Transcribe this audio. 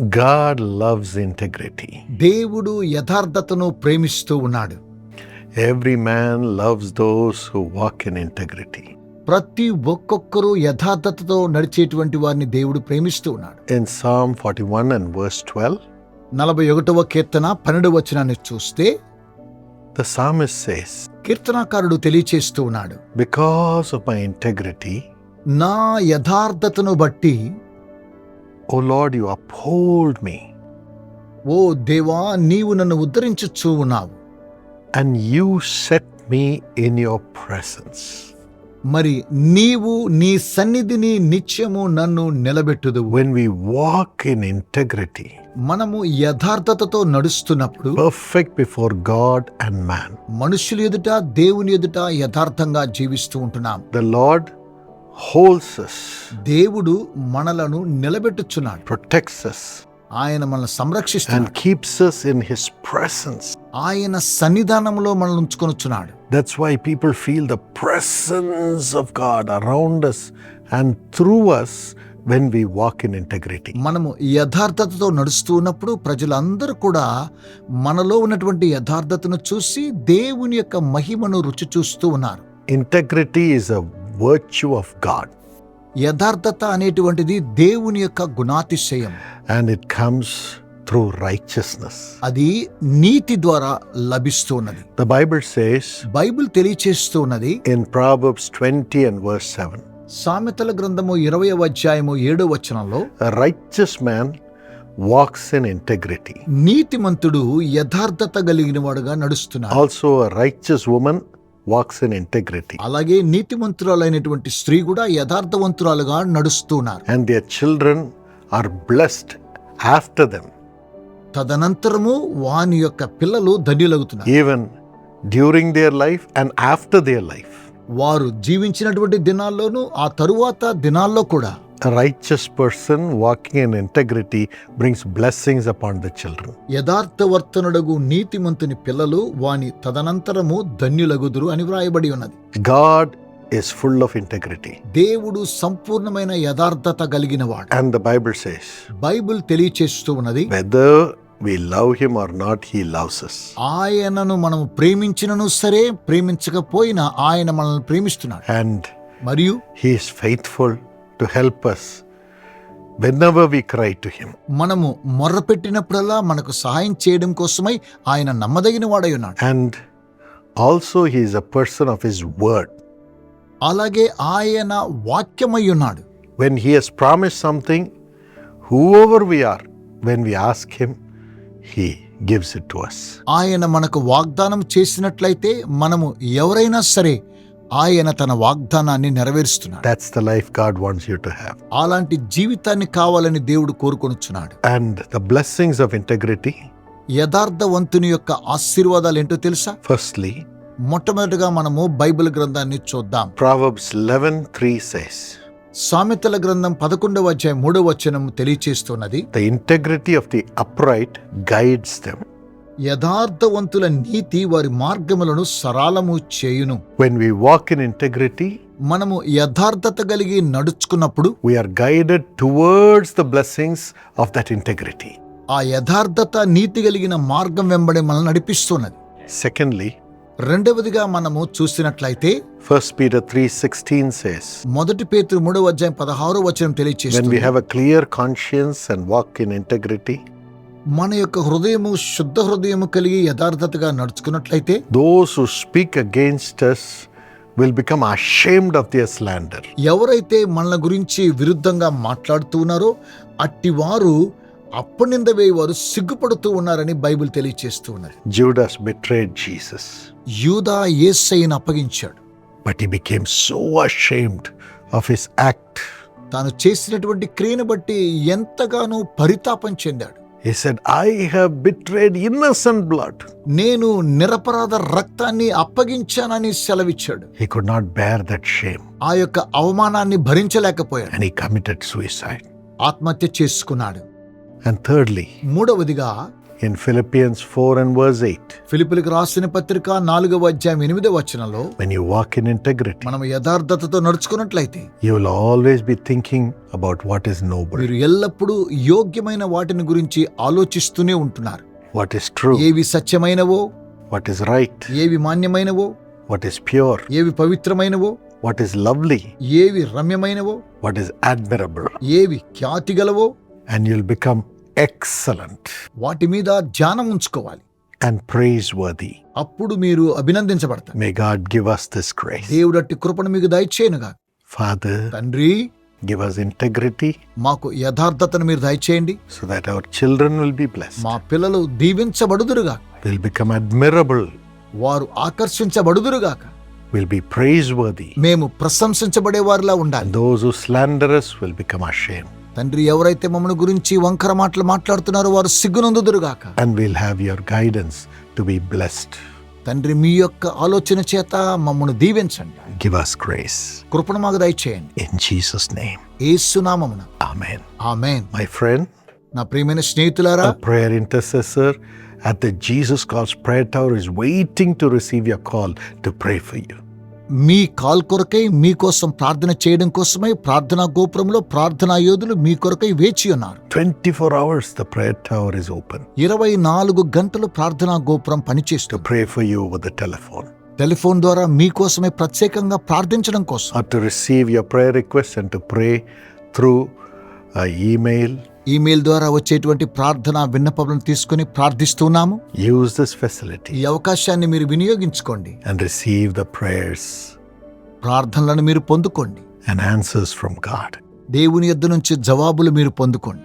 God loves integrity. దేవుడు యథార్థతను ప్రేమిస్తూ ఉన్నాడు Every man loves those who walk in integrity. ప్రతి ఒక్కొక్కరు యథార్థతతో నడిచేటువంటి వారిని దేవుడు ప్రేమిస్తూ ఉన్నాడు In Psalm 41 and verse 12, నలభై ఒకటవ కీర్తన పన్నెండు వచనాన్ని చూస్తే the psalmist says, కీర్తనాకారుడు తెలియచేస్తూ ఉన్నాడు Because of my integrity, నా యథార్థతను బట్టి O Lord, you uphold me, ఓ దేవా నీవు నన్ను ఉద్ధరించుచూ ఉన్నావు and you set me in your presence. మరి నీవు నీ సన్నిధిని నిత్యము నన్ను నిలబెట్టుదువు When we walk in integrity, మనము యథార్థతతో నడుస్తున్నప్పుడు perfect before God and man, మనుషులు ఎదుట దేవుని ఎదుట యథార్థంగా జీవిస్తూ ఉంటున్నాం the Lord holds us, దేవుడు మనలను నిలబెట్టుచున్నాడు protects us, ఆయన మనల్ని and సంరక్షిస్తున్నాడు keeps us in His presence. ఆయన సన్నిధానంలో మనల్ని ఉంచుకొనుచున్నాడు That's why people feel the presence of God around us and through us when we walk in integrity. మనము యథార్థతతో నడుస్తూ ఉన్నప్పుడు ప్రజలందరూ కూడా మనలో ఉన్నటువంటి యథార్థతను చూసి దేవుని యొక్క మహిమను రుచి చూస్తూ ఉన్నారు Integrity is a virtue of God యథార్థత అనేటువంటిది దేవుని యొక్క గుణాతిశయం. And it comes through righteousness అది నీతి ద్వారా లభిస్తున్నది. The Bible says Bible తెలియజేస్తున్నది in Proverbs twenty and verse seven సామెతల గ్రంథము ఇరవై అధ్యాయము ఏడో వచనంలో righteous man walks in integrity నీతిమంతుడు యథార్థత కలిగిన వాడుగా నడుస్తున్నాడు also righteous women walks in integrity అలాగే నీతి నీతిమంతురాలైనటువంటి స్త్రీ కూడా యథార్థవంతురాలుగా నడుస్తున్నారు. And their children are blessed after them తదనంతరము వాని యొక్క పిల్లలు ధన్యులగుతున్నారు. Even during their life and after their life వారు జీవించినటువంటి దినాల్లోనూ ఆ తరువాత దినాల్లో కూడా Righteous person walking in integrity brings blessings upon the children. యథార్థవర్తనుడగు నీతిమంతుని పిల్లలు వాని తదనంతరము ధన్యులగుదురు అని వ్రాయబడి ఉన్నది God is full of integrity. దేవుడు సంపూర్ణమైన యథార్థత కలిగిన వాడు And the Bible says, Bible తెలియచేస్తూ ఉన్నది whether we love him or not, he loves us. ఆయనను మనం ప్రేమించినను సరే ప్రేమించకపోయినా ఆయన మనల్ని ప్రేమిస్తున్నాడు And మరియు he is faithful to help us whenever we cry to him మనము మొర్ర పెట్టినప్పుడల్లా మనకు సహాయం చేయడం కోసమై ఆయన నమ్మదగిన వాడై ఉన్నాడు. And also he is a person of his word అలాగే ఆయన వాక్యమై ఉన్నాడు. When he has promise something whoever we are when we ask him he gives it to us ఆయన మనకు వాగ్దానం చేసినట్లయితే మనము ఎవరైనా సరే ఆయన తన వాగ్దానాన్ని నెరవేరుస్తున్నాడు. That's the life God wants you to have. అలాంటి జీవితాన్ని కావాలని దేవుడు కోరుకొనుచున్నాడు. And the blessings of integrity, యథార్థవంతుని యొక్క ఆశీర్వాదాలు ఏంటో తెలుసా? Firstly, మొట్టమొదటిగా మనము బైబిల్ గ్రంథాన్ని చూద్దాం. Proverbs 11 3 says, సామెతల గ్రంథం పదకొండవ అధ్యాయం మూడవ వచనం తెలియచేస్తున్నది. The integrity of the upright guides them. యథార్థవంతుల నీతి వారి మార్గములను సరళము చేయును. When we walk in integrity మనము యథార్థత కలిగి నడుచుకున్నప్పుడు we are guided towards the blessings of that integrity ఆ యథార్థత నీతి కలిగిన మార్గం వెంబడి మనల్ని నడిపిస్తున్నది. సెకండ్లీ రెండవదిగా మనము చూసినట్లయితే ఫస్ట్ పీటర్ 3:16 సేస్ మొదటి పేతు 3వ అధ్యాయం 16వ వచనం తెలియజేస్తుంది when we have a clear conscience and walk in integrity మన యొక్క హృదయము శుద్ధ హృదయము కలిగి యథార్థతగా నడుచుకున్నట్లయితే those who speak against us will become ashamed of their slander. ఎవరైతే మన గురించి విరుద్ధంగా మాట్లాడుతూ ఉన్నారో అట్టి వారు అప్పనింద వేయవారు సిగ్గుపడుతూ ఉన్నారని బైబిల్ తెలియచేస్తూ ఉన్నది Judas betrayed Jesus, యూదా యేసయ్యను అప్పగించాడు but he became so ashamed of his act. తాను చేసినటువంటి క్రియను బట్టి ఎంతగానో పరితాపం చెందాడు నేను నిరపరాధ రక్తాన్ని అప్పగించానని సెలవిచ్చాడు. He could not bear that shame ఆ యొక్క అవమానాన్ని భరించలేకపోయాడు. కమిటెడ్ సూయిసైడ్ ఆత్మహత్య చేసుకున్నాడు. అండ్ థర్డ్లీ మూడవదిగా In Philippians 4 and verse 8, ఫిలిపిలకు రాసిన పత్రిక నాలుగవ అధ్యాయం ఎనిమిదవ వచనంలో when you walk in integrity, మనం యథార్థతతో నడుచుకున్నట్లయితే you will always be thinking about what is noble, మీరు ఎల్లప్పుడూ యోగ్యమైన వాటిని గురించి ఆలోచిస్తూనే ఉంటున్నారు what is true, ఏవి సత్యమైనవో what is right, ఏవి మాన్యమైనవో what is pure, ఏవి పవిత్రమైనవో what is lovely, ఏవి రమ్యమైనవో what is admirable, ఏవి ఖ్యాతి గలవో and you'll become excellent వాటి మీద ధ్యానం ఉంచుకోవాలి and praiseworthy. అప్పుడు మీరు అభినందించబడతారు May God give us this grace. దేవుడట్టి కృపను మీకు దయచేయనుగా Father, తండ్రి give us integrity మాకు యథార్థతను మీరు దయచేయండి so that our children will be blessed, మా పిల్లలు దీవించబడుదురుగా will become admirable, వారు ఆకర్షించబడుదురుగాక will be praiseworthy, మేము ప్రశంసించబడే వారిలా ఉండాలి and those who slander us will become ashamed. తండ్రి ఎవరైతే మమ్మల్ని గురించి వంకర మాటలు మాట్లాడుతున్నారో వారు సిగ్గునందు సిగ్గునందుదురుగాక. And will have your guidance to be blessed తండ్రి మీ యొక్క ఆలోచన చేత మమ్మల్ని దీవించండి. గివ్ us గ్రేస్ కృపణ మాకు దయచేయండి. ఇన్ జీసస్ నేమ్ యేసు నామమున. ఆమేన్ ఆమేన్. మై ఫ్రెండ్ నా ప్రియమైన స్నేహితులారా prayer intercessor at the jesus calls prayer tower is waiting to receive your call to pray for you. మీ కాల్ కొరకై మీ కోసం ప్రార్థన చేయడం కోసమై ప్రార్థనా గోపురంలో ప్రార్థనా యోధులు మీ కొరకై వేచి ఉన్నారు. Twenty four hours tower is open ఇరవై నాలుగు గంటలు ప్రార్థనా గోపురం పనిచేస్తూ pray for you with telephone telephone ద్వారా మీకోసమే ప్రత్యేకంగా ప్రార్థించడం కోసం. To receive your prayer request and pray through email email ద్వారా వచ్చేటువంటి ప్రార్థన విన్నపములను తీసుకుని ప్రార్థిస్తున్నాము. Use this facility ఈ అవకాశాన్ని మీరు వినియోగించుకోండి. and receive the prayers ప్రార్థనలను మీరు పొందుకోండి. and answers from God. దేవుని యొద్ద నుంచి జవాబులు మీరు పొందుకోండి.